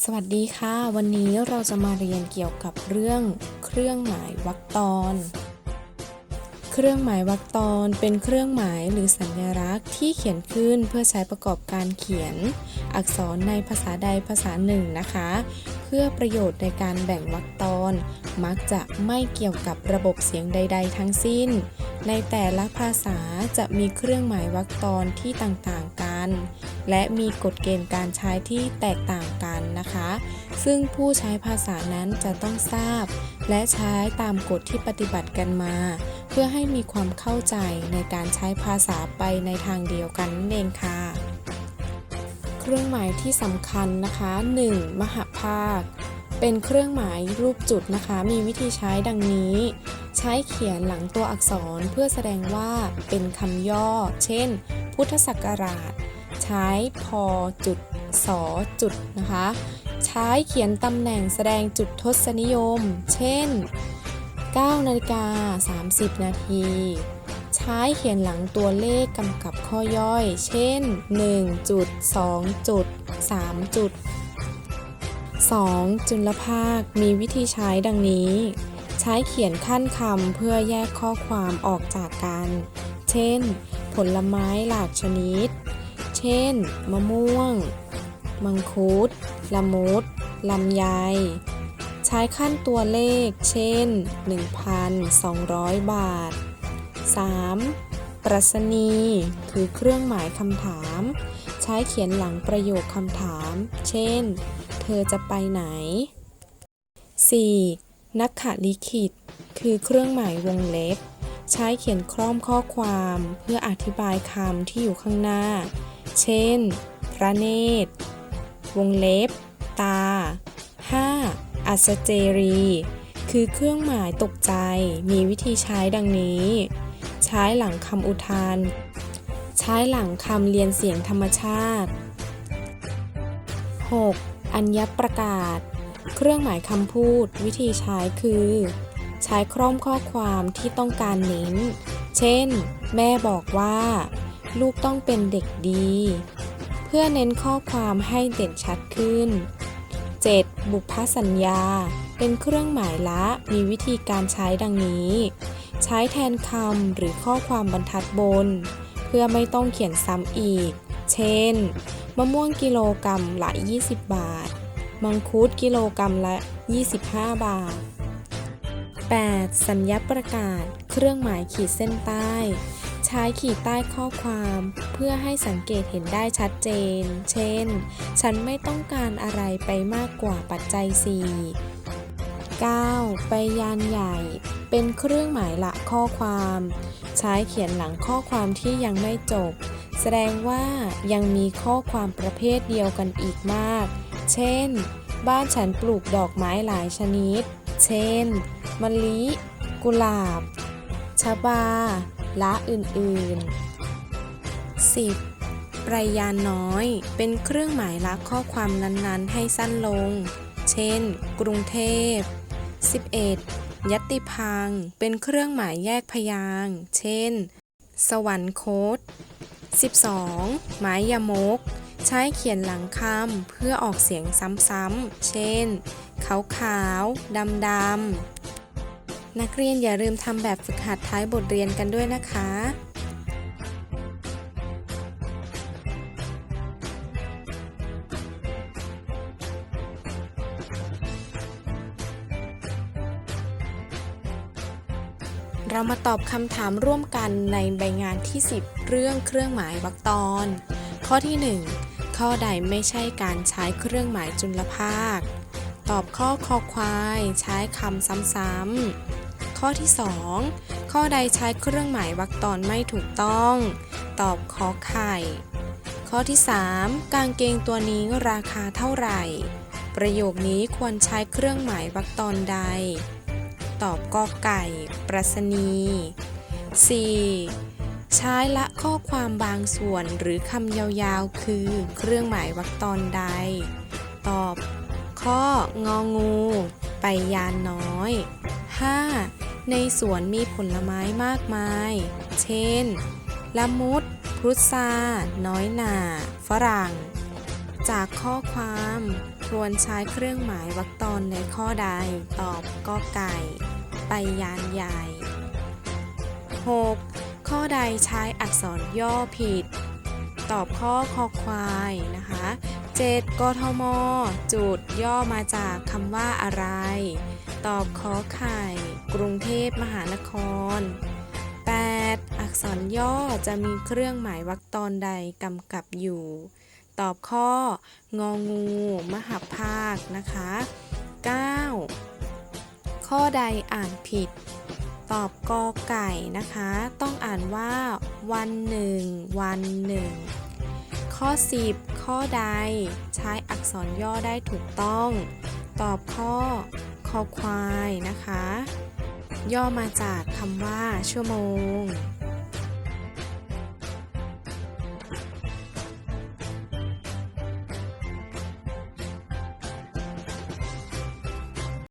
สวัสดีค่ะ วันนี้เราจะมาเรียนเกี่ยวกับเรื่อง เครื่องหมายวรรคตอน เครื่องหมายวรรคตอนเป็นเครื่องหมายหรือสัญลักษณ์ที่เขียนขึ้นเพื่อใช้ประกอบการเขียน อักษรในภาษาใดภาษาหนึ่งนะคะ เพื่อประโยชน์ในการแบ่งวรรคตอน มักจะไม่เกี่ยวกับระบบเสียงใด ๆ ทั้งสิ้น ในแต่ละภาษาจะมีเครื่องหมายวรรคตอนที่ต่างๆกัน และมีกฎเกณฑ์การใช้ที่แตกต่างกันนะคะ ซึ่งผู้ใช้ภาษานั้นจะต้องทราบ และใช้ตามกฎที่ปฏิบัติกันมา เพื่อให้มีความเข้าใจในการใช้ภาษาไปในทางเดียวกันนั่นเองค่ะ เครื่องหมายที่สำคัญนะคะ 1. มหภาคเป็นเครื่องหมายรูปจุดนะคะ มีวิธีใช้ดังนี้ ใช้เขียนหลังตัวอักษรเพื่อแสดงว่าเป็นคำย่อ เช่น พุทธศักราช ใช้พอจุดสอจุดนะคะ ใช้เขียนตำแหน่งแสดงจุดทศนิยม เช่น 9นาฬิกา30 นาที ใช้เขียนหลังตัวเลขกำกับข้อย่อย เช่น 1 จุด 2 จุด 3 จุด 2. จุลภาค มีวิธีใช้ดังนี้ ใช้เขียนขั้นคำเพื่อแยกข้อความออกจากกัน เช่น ผลไม้หลากชนิด เช่น มะม่วง มังคุด ละมุด ลำไย ใช้ขั้นตัวเลข เช่น 1,200 บาท 3. ปรัชนี คือเครื่องหมายคำถาม ใช้เขียนหลังประโยคคำถาม เช่น เธอจะไปไหน 4. นักขลิขิต คือเครื่องหมายวงเล็บ ใช้เขียนคล่อมข้อความเพื่ออธิบายคำที่อยู่ข้างหน้า เช่น พระเนตร วงเล็บ ตา 5. อัศเจรี คือเครื่องหมายตกใจ มีวิธีใช้ดังนี้ ใช้หลังคำอุทาน ใช้หลังคำเรียนเสียงธรรมชาติ 6. อัญญประกาศ เครื่องหมายคำพูด วิธีใช้คือ ใช้คร่อมข้อความที่ต้องการเน้น เช่น แม่บอกว่า ลูกต้องเป็นเด็กดี เพื่อเน้นข้อความให้เด่นชัดขึ้น 7. บุพสัญญา เป็นเครื่องหมายละมีวิธีการใช้ดังนี้ ใช้แทนคำหรือข้อความบรรทัดบน เพื่อไม่ต้องเขียนซ้ำอีก เช่น มะม่วงกิโลกรัมละ 20 บาท มังคุดกิโลกรัมละ 25 บาท 8. สัญญาประกาศ เครื่องหมายขีดเส้นใต้ ใช้ขีดใต้ข้อความ เพื่อให้สังเกตเห็นได้ชัดเจน เช่น ฉันไม่ต้องการอะไรไปมากกว่าปัจจัย 4 9. ไปยานใหญ่ เป็นเครื่องหมายละข้อความ ใช้เขียนหลังข้อความที่ยังไม่จบ แสดงว่ายังมีข้อความประเภทเดียวกันอีกมาก เช่น บ้านฉันปลูกดอกไม้หลายชนิด เช่น มะลิ กุหลาบ ชบาละอื่นๆ 10. ปรายานน้อย เป็นเครื่องหมายละข้อความนั้นๆ ให้สั้นลง เช่น กรุงเทพ 11. ยัตติพัง เป็นเครื่องหมายแยกพยาง เช่น สวรรคต 12. หมายยมก ใช้เขียนหลังคำเพื่อออกเสียงซ้ำๆ เช่น ขาวขาวดำดำๆนักเรียนอย่าลืมทำแบบฝึกหัดท้ายบทเรียนกันด้วยนะคะเรามาตอบคำถามร่วมกันในใบงานที่ 10 เรื่องเครื่องหมายวรรคตอน ข้อที่ 1 ข้อใดไม่ใช่การใช้เครื่องหมายจุลภาค ตอบข้อคอควายใช้คำซ้ำๆ ข้อที่ 2 ข้อใดใช้เครื่องหมายวรรคตอนไม่ถูกต้อง ตอบขอไข่ ข้อที่ 3 กางเกงตัวนี้ราคาเท่าไหร่ ประโยคนี้ควรใช้เครื่องหมายวรรคตอนใด ตอบกอไก่ ปรัชนี 4. ใช้ละข้อความบางส่วนหรือคำยาวๆ คือเครื่องหมายวรรคตอนใด ตอบ ข้ององู ไปยานน้อย 5. ในสวนมีผลไม้มากมาย เช่น ละมุดพุทราน้อยหนาฝรั่ง จากข้อความควรใช้เครื่องหมายวรรคตอนในข้อใด ตอบกอไก่ ไปยานใหญ่ 6. ข้อใดใช้อักษรย่อผิด ตอบข้อคอควายนะคะ 7. กทม จุดย่อมาจากคำว่าอะไร ตอบขอไข่ กรุงเทพมหานคร 8. อักษรย่อจะมีเครื่องหมายวรรคตอนใดกำกับอยู่ ตอบข้อ งองู มหภาคนะคะ 9. ข้อใดอ่านผิด ตอบกอไก่นะคะ ต้องอ่านว่า วันหนึ่ง วันหนึ่ง ข้อ 10 ข้อใด ใช้อักษรย่อได้ถูกต้อง ตอบข้อคอควายนะคะ ย่อมาจากคำว่าชั่วโมง